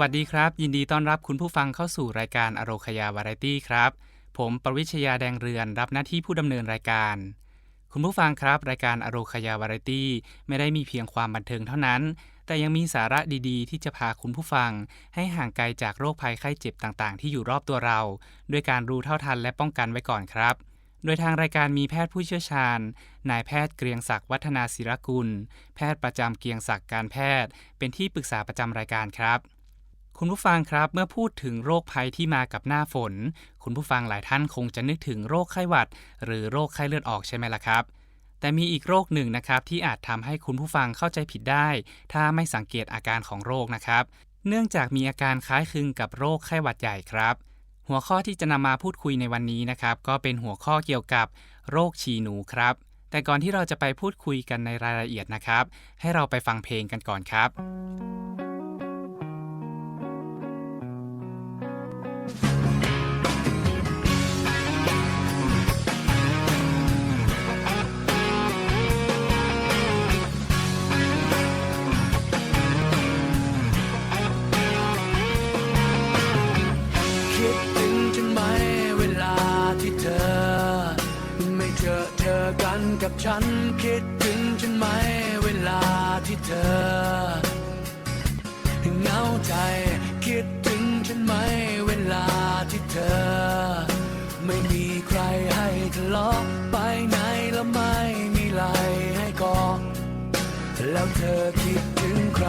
สวัสดีครับ ยินดีต้อนรับคุณผู้ฟังเข้าสู่รายการอโรคยาวาไรตี้ครับ ผมประวิชยาแดงเรือนรับหน้าที่ผู้ดำเนินรายการ คุณผู้ฟังครับ รายการอโรคยาวาไรตี้ไม่ได้มีเพียงความบันเทิงเท่านั้น แต่ยังมีสาระดีๆ ที่จะพาคุณผู้ฟัง ให้ห่างไกลจากโรคภัยไข้เจ็บต่างๆ ที่อยู่รอบตัวเรา ด้วยการรู้เท่าทันและป้องกันไว้ก่อนครับโดยทางรายการมีแพทย์ผู้เชี่ยวชาญ นายแพทย์เกรียงศักดิ์วัฒนาศิรกุล แพทย์ประจำเกรียงศักดิ์การแพทย์ เป็นที่ปรึกษาประจำรายการครับ คุณผู้ฟังครับเมื่อพูดถึงโรคภัยที่มากับหน้าฝน คุณผู้ฟังหลายท่านคงจะนึกถึงโรคไข้หวัด หรือโรคไข้เลือดออกใช่ไหมล่ะครับ แต่มีอีกโรคหนึ่งนะครับที่อาจทำให้คุณผู้ฟังเข้าใจผิดได้ ถ้าไม่สังเกตอาการของโรคนะครับ เนื่องจากมีอาการคล้ายคลึงกับโรคไข้หวัดใหญ่ครับ หัวข้อที่จะนำมาพูดคุยในวันนี้นะครับ ก็เป็นหัวข้อเกี่ยวกับ โรคฉีหนูครับ แต่ก่อนที่เราจะไปพูดคุยกันในรายละเอียดนะครับ ให้เราไปฟังเพลงกันก่อนครับ กับฉันคิดถึงฉันไหมเวลาที่เธอเหงาใจคิดถึงฉันไหมเวลาที่เธอ ไม่มีใครให้ทะเลาะไปไหนแล้วไม่มีไหลให้กอดแล้วเธอคิดถึงใคร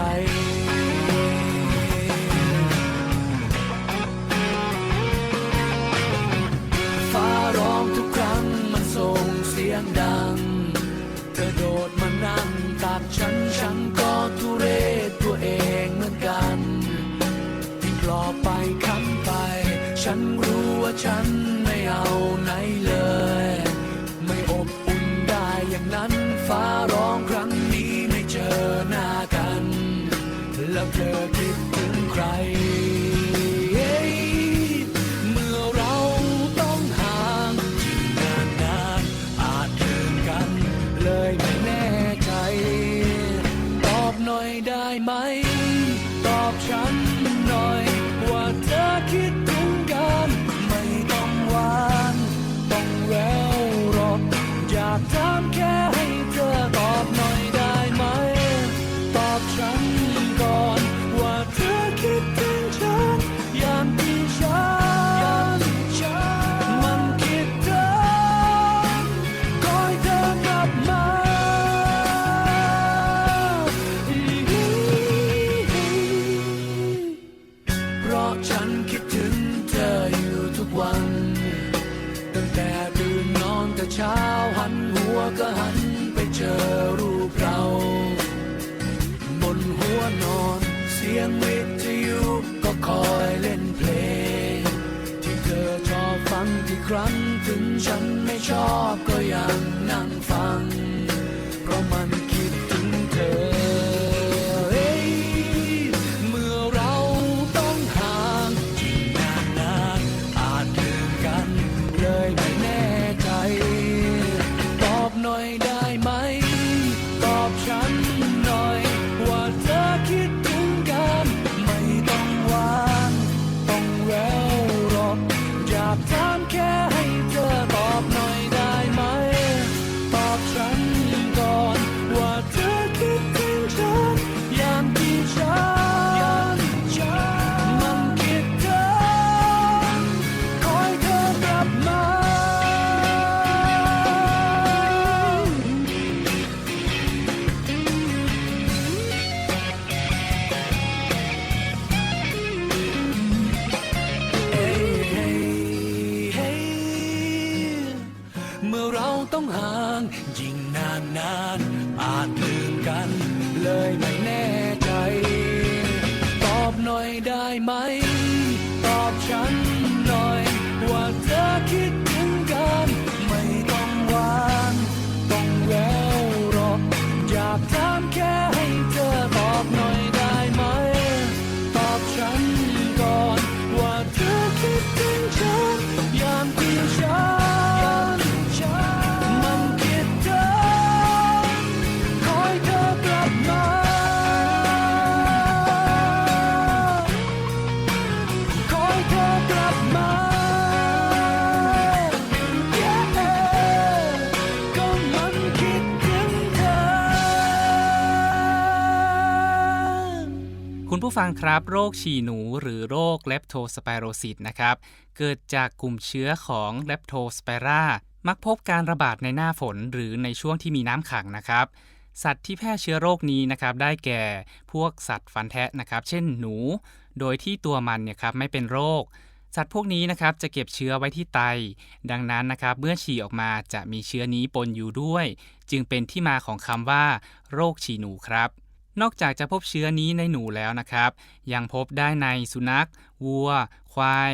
นหัวนอน เสียงวิทยุก็คอยเล่นเพลง ที่เธอชอบฟังที่ครั้งถึงฉันไม่ชอบก็ยังนั่งฟัง ผู้ฟังครับ โรคฉี่หนูหรือโรคเลปโทสไปโรซิสนะครับ เกิดจากกลุ่มเชื้อของเลปโทสไปรามักพบการระบาดในหน้าฝนหรือในช่วงที่มีน้ำขังนะครับ สัตว์ที่แพร่เชื้อโรคนี้นะครับ ได้แก่พวกสัตว์ฟันแทะนะครับ เช่นหนู โดยที่ตัวมันเนี่ยครับไม่เป็นโรค สัตว์พวกนี้นะครับจะเก็บเชื้อไว้ที่ไต ดังนั้นนะครับ เมื่อฉี่ออกมาจะมีเชื้อนี้ปนอยู่ด้วย จึงเป็นที่มาของคำว่า โรคฉี่หนูครับ นอกจากจะพบเชื้อนี้ในหนูแล้วนะครับ ยังพบได้ในสุนัข วัว ควาย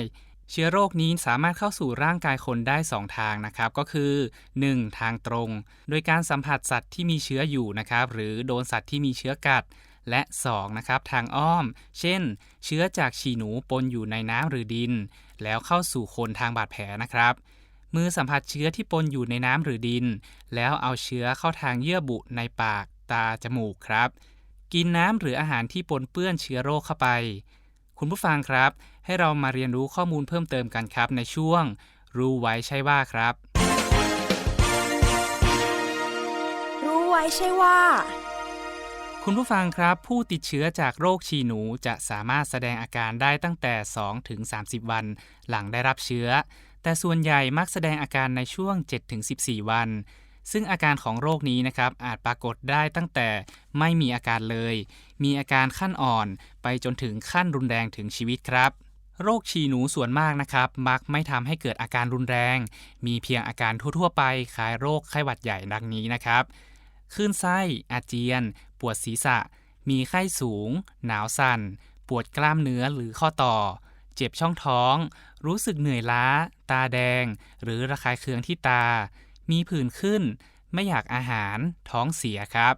เชื้อโรคนี้สามารถเข้าสู่ร่างกายคนได้ 2 ทางนะครับ ก็คือ 1. ทางตรง โดยการสัมผัสสัตว์ที่มีเชื้ออยู่นะครับ หรือโดนสัตว์ที่มีเชื้อกัด และ 2. นะครับ ทางอ้อม เช่น เชื้อจากฉี่หนูปนอยู่ในน้ำหรือดิน แล้วเข้าสู่คนทางบาดแผลนะครับมือสัมผัสเชื้อที่ปนอยู่ในน้ำหรือดิน แล้วเอาเชื้อเข้าทางเยื่อบุในปาก ตา จมูกครับ กินน้ำหรืออาหารที่ปนเปื้อนเชื้อโรคเข้าไป คุณผู้ฟังครับ ให้เรามาเรียนรู้ข้อมูลเพิ่มเติมกันครับ ในช่วง รู้ไว้ใช่ว่าครับ รู้ไว้ใช่ว่า คุณผู้ฟังครับ ผู้ติดเชื้อจากโรคฉี่หนูจะสามารถแสดงอาการได้ตั้งแต่ 2 ถึง 30 วัน หลังได้รับเชื้อ แต่ส่วนใหญ่มักแสดงอาการในช่วง 7 ถึง 14 วัน ซึ่งอาการของโรคนี้นะครับอาจปรากฏได้ตั้งแต่ไม่มีอาการเลย มีอาการขั้นอ่อนไปจนถึงขั้นรุนแรงถึงชีวิตครับ โรคฉี่หนูส่วนมากนะครับ มักไม่ทำให้เกิดอาการรุนแรง มีเพียงอาการทั่วๆ ไปคล้ายโรคไข้หวัดใหญ่ดังนี้นะครับคลื่นไส้ อาเจียน ปวดศีรษะ มีไข้สูง หนาวสั่น ปวดกล้ามเนื้อหรือข้อต่อ เจ็บช่องท้อง รู้สึกเหนื่อยล้า ตาแดง หรือระคายเคืองที่ตา มีผื่นขึ้น ไม่อยากอาหาร ท้องเสียครับ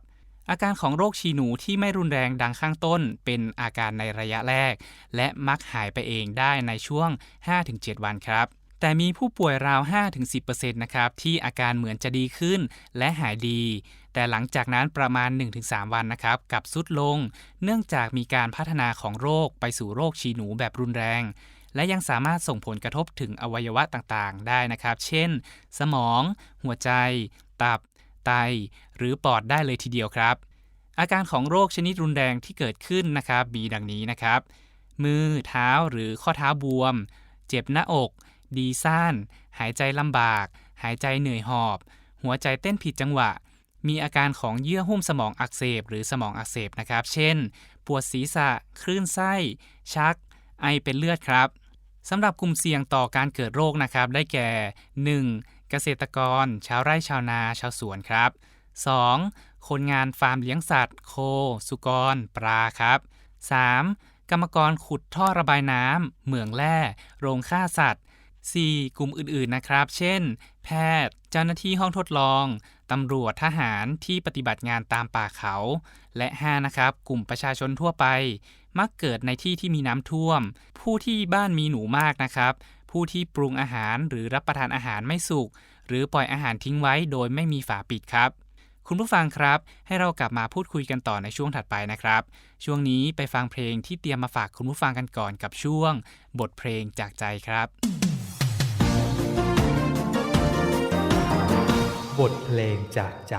อาการของโรคฉี่หนูที่ไม่รุนแรงดังข้างต้น เป็นอาการในระยะแรก และมักหายไปเองได้ในช่วง 5-7 วันครับแต่มีผู้ป่วยราว 5-10%นะครับที่อาการเหมือนจะดีขึ้นและหายดี แต่หลังจากนั้นประมาณ 1-3 วันนะครับกลับสุดลง เนื่องจากมีการพัฒนาของโรคไปสู่โรคฉีหนูแบบรุนแรง และยังสามารถส่งผลกระทบถึงอวัยวะต่างๆ ได้นะครับ เช่น สมอง หัวใจ ตับ ไต หรือปอดได้เลยทีเดียวครับ อาการของโรคชนิดรุนแรงที่เกิดขึ้นนะครับ มีดังนี้นะครับ มือ เท้าหรือข้อเท้าบวม เจ็บหน้าอก ดีซ่าน หายใจลำบาก หายใจเหนื่อยหอบ หัวใจเต้นผิดจังหวะมีอาการของเยื่อหุ้มสมองอักเสบหรือสมองอักเสบนะครับ เช่น ปวดศีรษะ คลื่นไส้ ชัก ไอเป็นเลือดครับ สำหรับกลุ่มเสี่ยงต่อการเกิดโรคนะครับได้แก่ 1. เกษตรกร ชาวไร่ชาวนาชาวสวนครับ 2. คนงานฟาร์มเลี้ยงสัตว์ โค สุกร ปลาครับ 3. กรรมกรขุดท่อระบายน้ำเหมืองแร่ โรงฆ่าสัตว์ 4. กลุ่มอื่นๆนะครับ เช่น แพทย์ เจ้าหน้าที่ห้องทดลอง ตำรวจทหารที่ปฏิบัติงานตามป่าเขา และ 5 นะครับ กลุ่มประชาชนทั่วไป มักเกิดในที่ที่มีน้ำท่วม ผู้ที่บ้านมีหนูมากนะครับ ผู้ที่ปรุงอาหารหรือรับประทานอาหารไม่สุก หรือปล่อยอาหารทิ้งไว้โดยไม่มีฝาปิดครับ คุณผู้ฟังครับ ให้เรากลับมาพูดคุยกันต่อในช่วงถัดไปนะครับ ช่วงนี้ไปฟังเพลงที่เตรียมมาฝากคุณผู้ฟังกันก่อนกับช่วง บทเพลงจากใจครับ บทเพลงจากใจ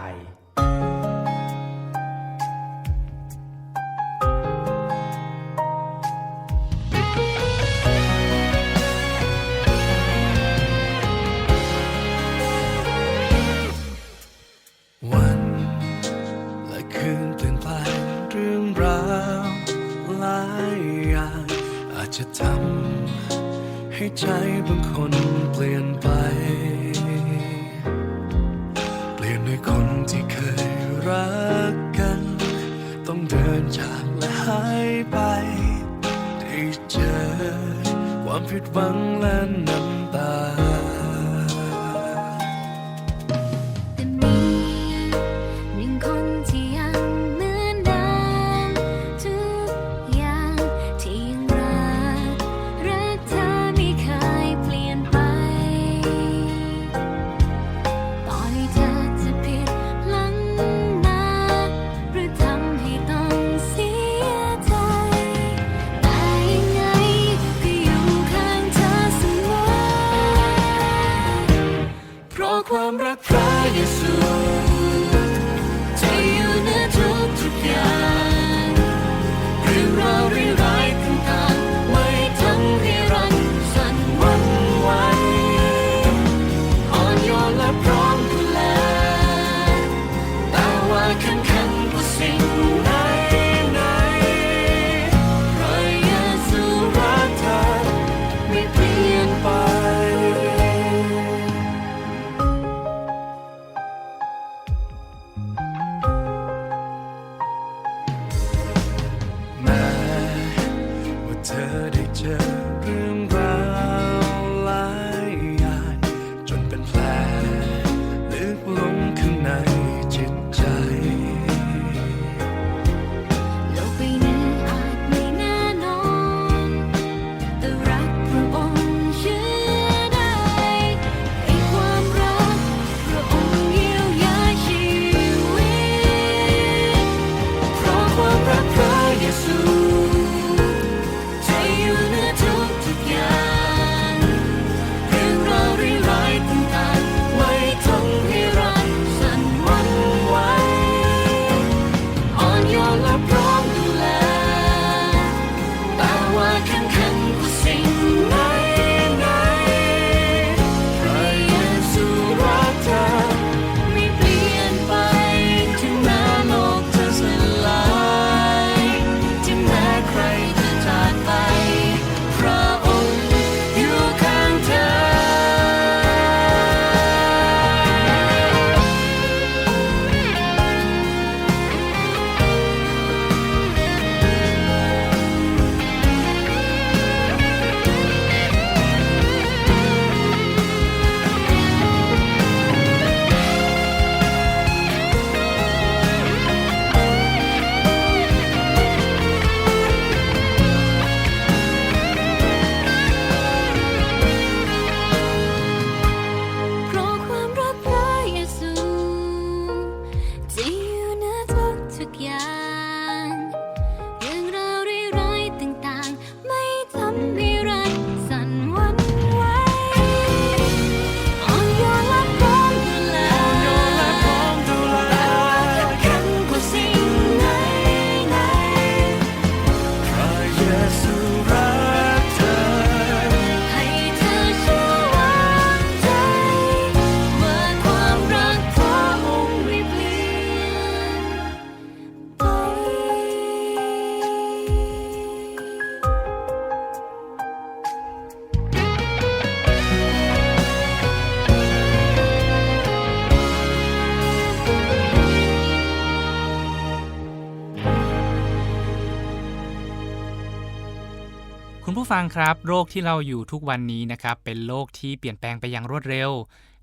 จะทำให้ใจบางคนเปลี่ยนไป เปลี่ยนด้วยคนที่เคยรักกัน ต้องเดินจากและหายไปได้เจอความผิดหวังและน้ำตา อ ผู้ฟังครับ โรคที่เราอยู่ทุกวันนี้นะครับ เป็นโรคที่เปลี่ยนแปลงไปอย่างรวดเร็ว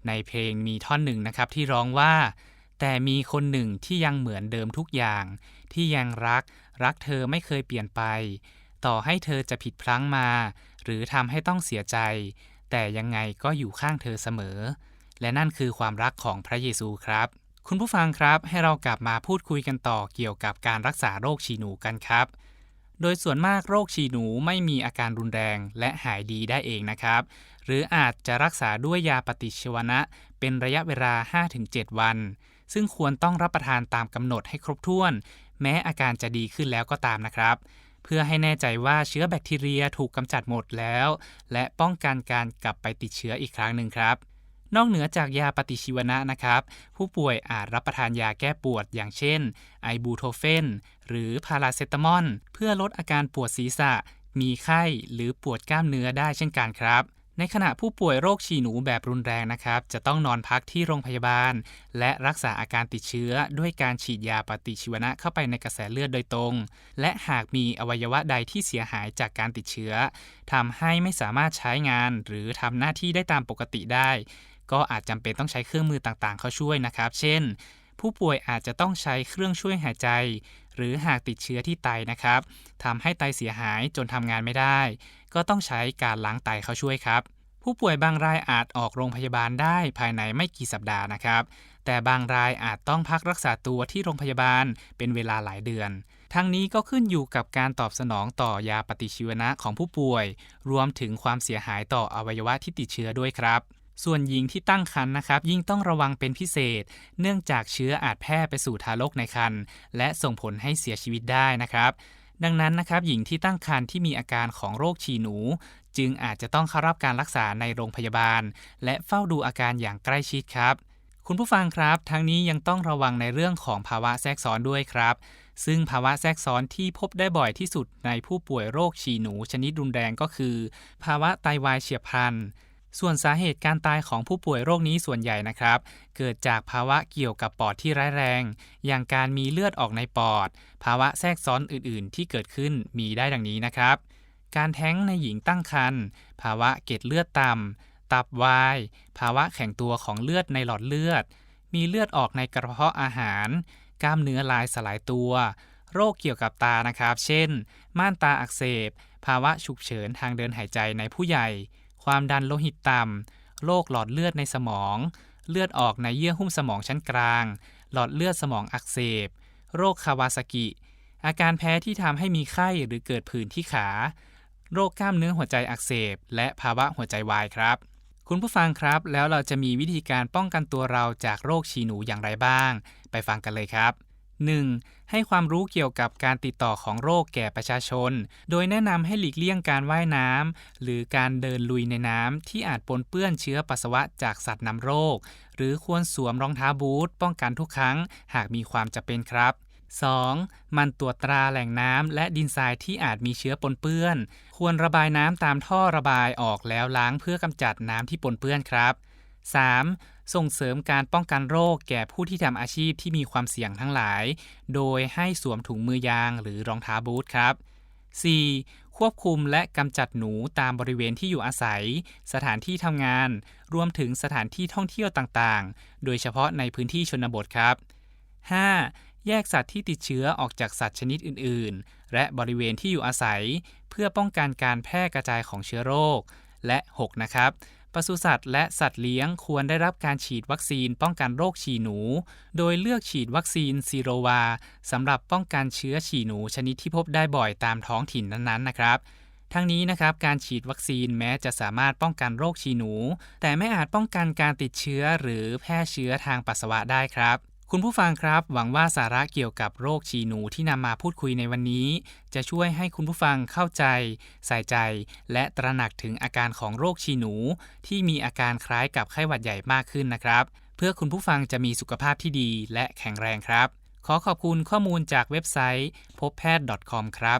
ในเพลงมีท่อนหนึ่งนะครับที่ร้องว่า แต่มีคนหนึ่งที่ยังเหมือนเดิมทุกอย่าง ที่ยังรัก รักเธอไม่เคยเปลี่ยนไป ต่อให้เธอจะผิดพลั้งมา หรือทำให้ต้องเสียใจ แต่ยังไงก็อยู่ข้างเธอเสมอ และนั่นคือความรักของพระเยซูครับ คุณผู้ฟังครับให้เรากลับมาพูดคุยกันต่อเกี่ยวกับการรักษาโรคฉี่หนูกันครับ โดยส่วนมากโรคฉี่หนูไม่มีอาการรุนแรงและหายดีได้เองนะครับ หรืออาจจะรักษาด้วยยาปฏิชีวนะ เป็นระยะเวลา 5-7 วัน ซึ่งควรต้องรับประทานตามกำหนดให้ครบถ้วน แม้อาการจะดีขึ้นแล้วก็ตามนะครับ เพื่อให้แน่ใจว่าเชื้อแบคทีเรียถูกกำจัดหมดแล้ว และป้องกันการกลับไปติดเชื้ออีกครั้งหนึ่งครับนอกเหนือจากยาปฏิชีวนะนะครับ ผู้ป่วยอาจรับประทานยาแก้ปวดอย่างเช่น ไอบูโทเฟน หรือพาราเซตามอลเพื่อลดอาการปวดศีรษะ มีไข้หรือปวดกล้ามเนื้อได้เช่นกันครับในขณะผู้ป่วยโรคฉี่หนูแบบรุนแรงนะครับ จะต้องนอนพักที่โรงพยาบาล และรักษาอาการติดเชื้อ ด้วยการฉีดยาปฏิชีวนะเข้าไปในกระแสเลือดโดยตรง และหากมีอวัยวะใดที่เสียหายจากการติดเชื้อทำให้ไม่สามารถใช้งาน หรือทำหน้าที่ได้ตามปกติได้ ก็อาจจำเป็นต้องใช้เครื่องมือต่างๆ เข้าช่วยนะครับ เช่น ผู้ป่วยอาจจะต้องใช้เครื่องช่วยหายใจ หรือหากติดเชื้อที่ไตนะครับทำให้ไตเสียหายจนทำงานไม่ได้ ก็ต้องใช้การล้างไตเข้าช่วยครับ ผู้ป่วยบางรายอาจออกโรงพยาบาลได้ภายในไม่กี่สัปดาห์นะครับ แต่บางรายอาจต้องพักรักษาตัวที่โรงพยาบาลเป็นเวลาหลายเดือนทั้งนี้ก็ขึ้นอยู่กับการตอบสนองต่อยาปฏิชีวนะของผู้ป่วย รวมถึงความเสียหายต่ออวัยวะที่ติดเชื้อด้วยครับ ส่วนหญิงที่ตั้งครรภ์นะครับ ยิ่งต้องระวังเป็นพิเศษ เนื่องจากเชื้ออาจแพร่ไปสู่ทารกในครรภ์และส่งผลให้เสียชีวิตได้นะครับ ดังนั้นนะครับ หญิงที่ตั้งครรภ์ที่มีอาการของโรคฉี่หนู จึงอาจจะต้องเข้ารับการรักษาในโรงพยาบาล และเฝ้าดูอาการอย่างใกล้ชิดครับ คุณผู้ฟังครับ ทั้งนี้ยังต้องระวังในเรื่องของภาวะแทรกซ้อนด้วยครับซึ่งภาวะแทรกซ้อนที่พบได้บ่อยที่สุดในผู้ป่วยโรคฉี่หนูชนิดรุนแรงก็คือ ภาวะไตวายเฉียบพลัน ส่วนสาเหตุการตายของผู้ป่วยโรคนี้ส่วนใหญ่นะครับ เกิดจากภาวะเกี่ยวกับปอดที่ร้ายแรง อย่างการมีเลือดออกในปอด ภาวะแทรกซ้อนอื่นๆ ที่เกิดขึ้นมีได้ดังนี้นะครับ การแท้งในหญิงตั้งครรภ์ภาวะเกล็ดเลือดต่ำตับวาย ภาวะแข็งตัวของเลือดในหลอดเลือด มีเลือดออกในกระเพาะอาหาร กล้ามเนื้อลายสลายตัว โรคเกี่ยวกับตานะครับ เช่น ม่านตาอักเสบ ภาวะฉุกเฉินทางเดินหายใจในผู้ใหญ่ ความดันโลหิตต่ำ โรคหลอดเลือดในสมอง เลือดออกในเยื่อหุ้มสมองชั้นกลาง หลอดเลือดสมองอักเสบ โรคคาวาซากิ อาการแพ้ที่ทำให้มีไข้หรือเกิดผื่นที่ขา โรคกล้ามเนื้อหัวใจอักเสบ และภาวะหัวใจวายครับ คุณผู้ฟังครับ แล้วเราจะมีวิธีการป้องกันตัวเราจากโรคฉีหนูอย่างไรบ้าง ไปฟังกันเลยครับ 1. ให้ความรู้เกี่ยวกับการติดต่อของโรคแก่ประชาชน โดยแนะนำให้หลีกเลี่ยงการว่ายน้ำหรือการเดินลุยในน้ำที่อาจปนเปื้อนเชื้อปัสสาวะจากสัตว์นำโรค หรือควรสวมรองเท้าบูทป้องกันทุกครั้ง หากมีความจำเป็นครับ 2. มันตรวจตราแหล่งน้ำและดินทรายที่อาจมีเชื้อปนเปื้อน ควรระบายน้ำตามท่อระบายออกแล้วล้างเพื่อกำจัดน้ำที่ปนเปื้อนครับ 3. ส่งเสริมการป้องกันโรคแก่ผู้ที่ทำอาชีพที่มีความเสี่ยงทั้งหลาย โดยให้สวมถุงมือยางหรือรองเท้าบูทครับ 4. ควบคุมและกำจัดหนูตามบริเวณที่อยู่อาศัย สถานที่ทำงาน รวมถึงสถานที่ท่องเที่ยวต่างๆ โดยเฉพาะในพื้นที่ชนบทครับ 5. แยกสัตว์ที่ติดเชื้อออกจากสัตว์ชนิดอื่น ๆ และบริเวณที่อยู่อาศัย เพื่อป้องกันการแพร่กระจายของเชื้อโรค และ 6 นะครับ ปศุสัตว์และสัตว์เลี้ยงควรได้รับการฉีดวัคซีนป้องกันโรคฉี่หนู โดยเลือกฉีดวัคซีนซีโรวาสำหรับป้องกันเชื้อฉี่หนูชนิดที่พบได้บ่อยตามท้องถิ่นนั้นๆนะครับทั้งนี้นะครับการฉีดวัคซีนแม้จะสามารถป้องกันโรคฉี่หนู แต่ไม่อาจป้องกันการติดเชื้อหรือแพร่เชื้อทางปัสสาวะได้ครับ คุณผู้ฟังครับ หวังว่าสาระเกี่ยวกับโรคฉี่หนูที่นำมาพูดคุยในวันนี้ จะช่วยให้คุณผู้ฟังเข้าใจ ใส่ใจ และตระหนักถึงอาการของโรคฉี่หนู ที่มีอาการคล้ายกับไข้หวัดใหญ่มากขึ้นนะครับ เพื่อคุณผู้ฟังจะมีสุขภาพที่ดีและแข็งแรงครับ ขอขอบคุณข้อมูลจากเว็บไซต์ พบแพทย์ .com ครับ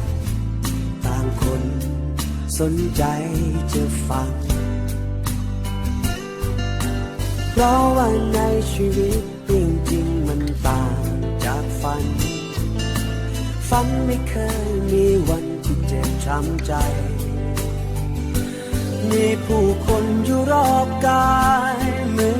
่า สนใจจะฟัง เพราะว่าในชีวิตเรื่องจริงมันต่างจากฝัน ฝันไม่เคยมีวันที่เจ็บช้ำใจ มีผู้คนอยู่รอบกายเหมือน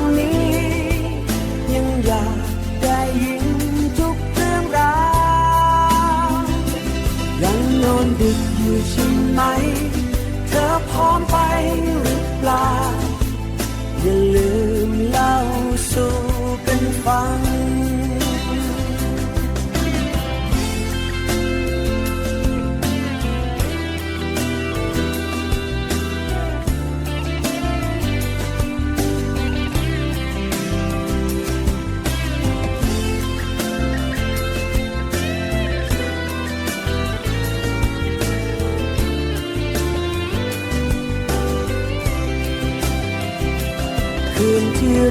นี้ยัง อพร้อมไปหรือเปล่า อย่าลืมเล่าสู่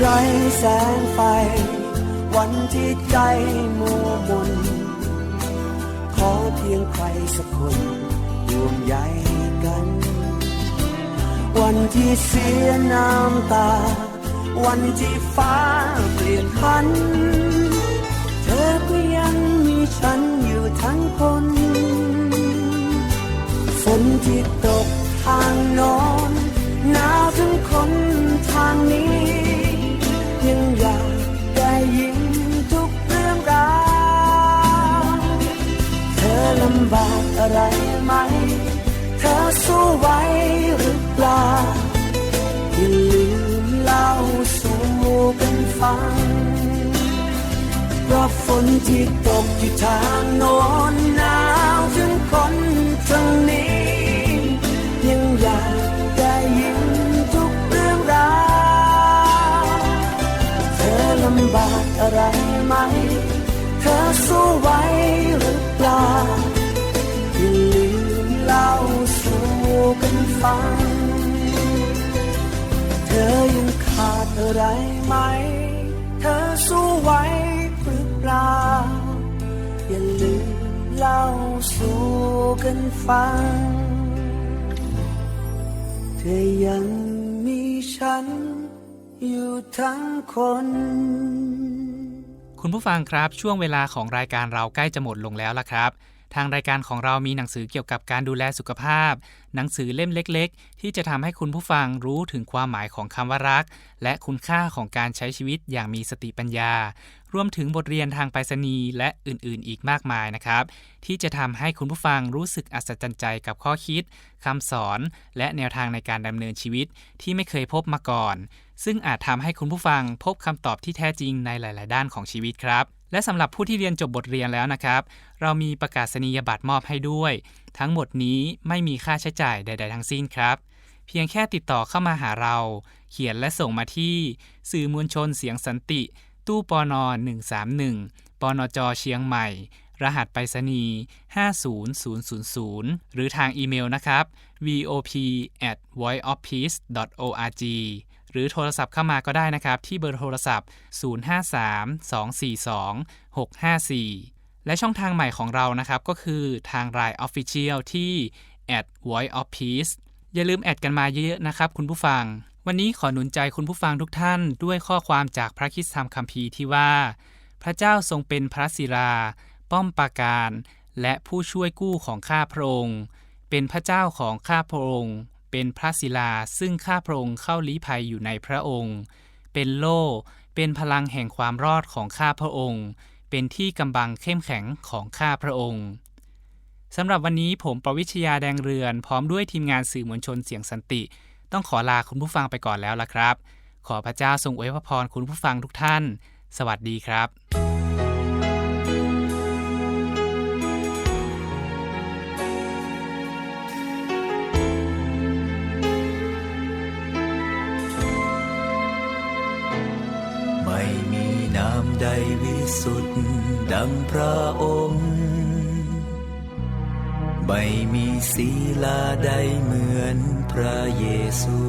ไร้แสงไฟ วันที่ใจมัวมน ขอเพียงใครสักคนห่วงใยกัน วันที่เสียน้ำตา วันที่ฟ้าเปลี่ยนพัน เธอก็ยังมีฉันอยู่ทั้งคน ฝนที่ตกทางโนอนหนาวถึงคนทางนี้ ยังอยากได้ยินทุกเรื่องราวเธอลำบากอะไรไหม เธอสู้ไหวหรือเปล่าอย่าลืมเล่าสู่กันฟังเพราะฝนที่ตกอยู่ทางโน้นหนาวถึงคนทางนี้ยังอยากำบากอะไรไหม เธอสู้ไหวหรือเปล่าอย่าลืมเล่าสู่กันฟัง เธอยังขาดอะไรไหม เธอสู้ไหวหรือเปล่าอย่าลืมเล่าสู่กันฟัง เธอยังมีฉัน อยู่ทั้งคน คุณผู้ฟังครับช่วงเวลาของรายการเราใกล้จะหมดลงแล้วละครับ ทางรายการของเรามีหนังสือเกี่ยวกับการดูแลสุขภาพ หนังสือเล่มเล็ก ๆ ที่จะทำให้คุณผู้ฟังรู้ถึงความหมายของคำว่ารัก และคุณค่าของการใช้ชีวิตอย่างมีสติปัญญา รวมถึงบทเรียนทางไปรษณีย์และอื่นๆ อีกมากมายนะครับ ที่จะทำให้คุณผู้ฟังรู้สึกอัศจรรย์ใจกับข้อคิดคำสอน และแนวทางในการดำเนินชีวิตที่ไม่เคยพบมาก่อน ซึ่งอาจทำให้คุณผู้ฟังพบคำตอบที่แท้จริงในหลาย ๆ ด้านของชีวิตครับ และสำหรับผู้ที่เรียนจบบทเรียนแล้วนะครับ เรามีประกาศนียบัตรมอบให้ด้วย ทั้งหมดนี้ไม่มีค่าใช้จ่ายใด ๆ ทั้งสิ้นครับ เพียงแค่ติดต่อเข้ามาหาเรา เขียนและส่งมาที่ สื่อมวลชนเสียงสันติ ตู้ปอนอ131ปนจเชียงใหม่ รหัสไปรษณีย์50000 หรือทางอีเมลนะครับ vop at voiceofpeace org หรือโทรศัพท์เข้ามาก็ได้นะครับ ที่เบอร์โทรศัพท์ 053-242-654 และช่องทางใหม่ของเรานะครับ ก็คือทาง Line Official ที่ at voice of peace อย่าลืมแอดกันมาเยอะๆนะครับ คุณผู้ฟัง วันนี้ขอหนุนใจคุณผู้ฟังทุกท่าน ด้วยข้อความจากพระคริสตธรรมคัมภีร์ที่ว่า พระเจ้าทรงเป็นพระศิลา ป้อมปราการ และผู้ช่วยกู้ของข้าพระองค์ เป็นพระเจ้าของข้าพระองค์ เป็นพระศิลาซึ่งข้าพระองค์เข้าลี้ภัยอยู่ในพระองค์ เป็นโล่ เป็นพลังแห่งความรอดของข้าพระองค์ เป็นที่กำบังเข้มแข็งของข้าพระองค์สำหรับวันนี้ผมประวิชยาแดงเรือน พร้อมด้วยทีมงานสื่อมวลชนเสียงสันติ ต้องขอลาคุณผู้ฟังไปก่อนแล้วล่ะครับ ขอพระเจ้าทรงอวยพรคุณผู้ฟังทุกท่าน สวัสดีครับ มีน้ำใดวิสุทธิ์ดังพระองค์ ไม่มีศีลาใดเหมือนพระเยซู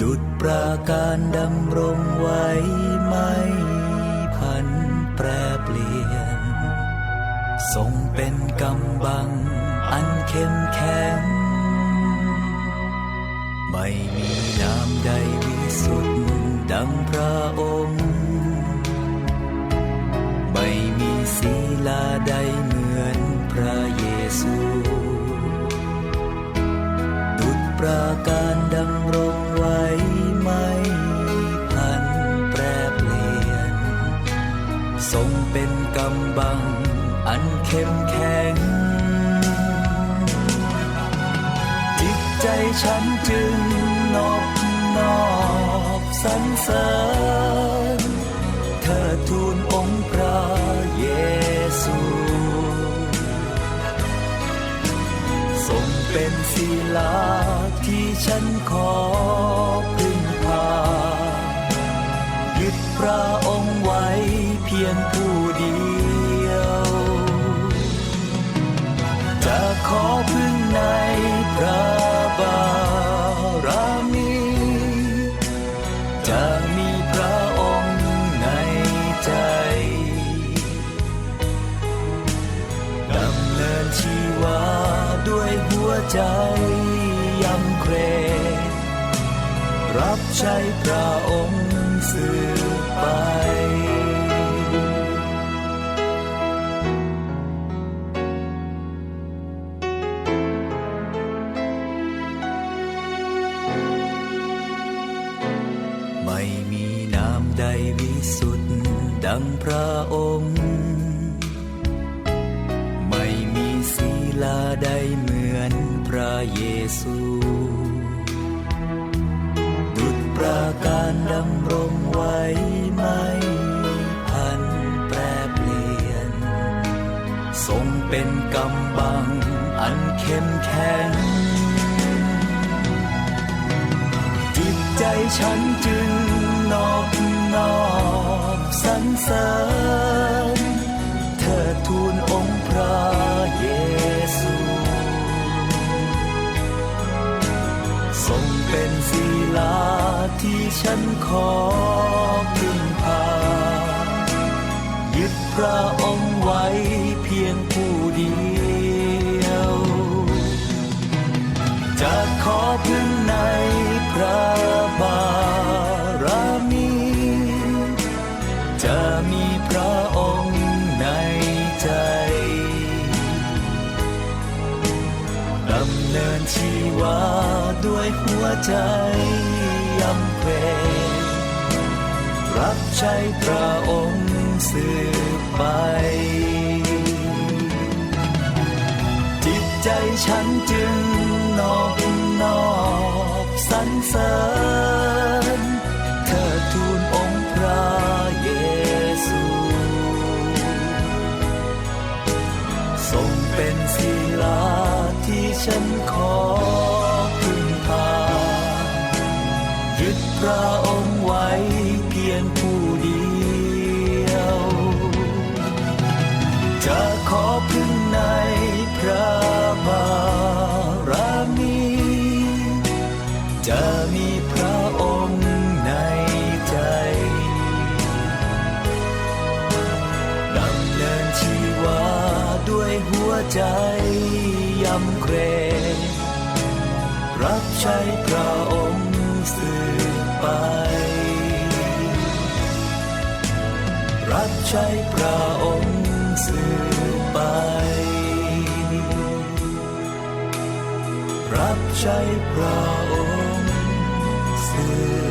ดุจประการดำรงไว้ไม่พันแปรเปลี่ยน ทรงเป็นกำบังอันเข้มแข็ง ไม่มีน้ำใดวิสุทธิ์ำพระองค์ ไม่มีศีลาใดเหมือนพระเยซู ดุจประการ ริญเธอทูลองค์พระเยซูทรงเป็นศิลาที่ฉันขอพึ่งพายึดพระองค์ไว้เพียงเใเป็นกำบังอันเข้มแข็ง จิตใจฉันจึงนอบนอบสรรเสริญเธอทูลองค์พระเยซูทรงเป็นศิลาที่ฉันขอพึ่งพายึดพระองค์ไว้เพียง ขอพึ่งในพระบารมี จะมีพระองค์ในใจดำเนินชีวาด้วยหัวใจยำเกรงรับใช้พระองค์สืบไป จิตใจฉันจึงนอบน อบสรรเสริญเธอทูลองค์พระเยซูทรงเป็นศิลาที่ฉันขอพึ่งพายึดพระองค์ไว้เพียงผู้เดียวจะขอ ใจยำเกรงรับใช้พระองค์สืบไป รับใช้พระองค์สืบไป รับใช้พระองค์สืบ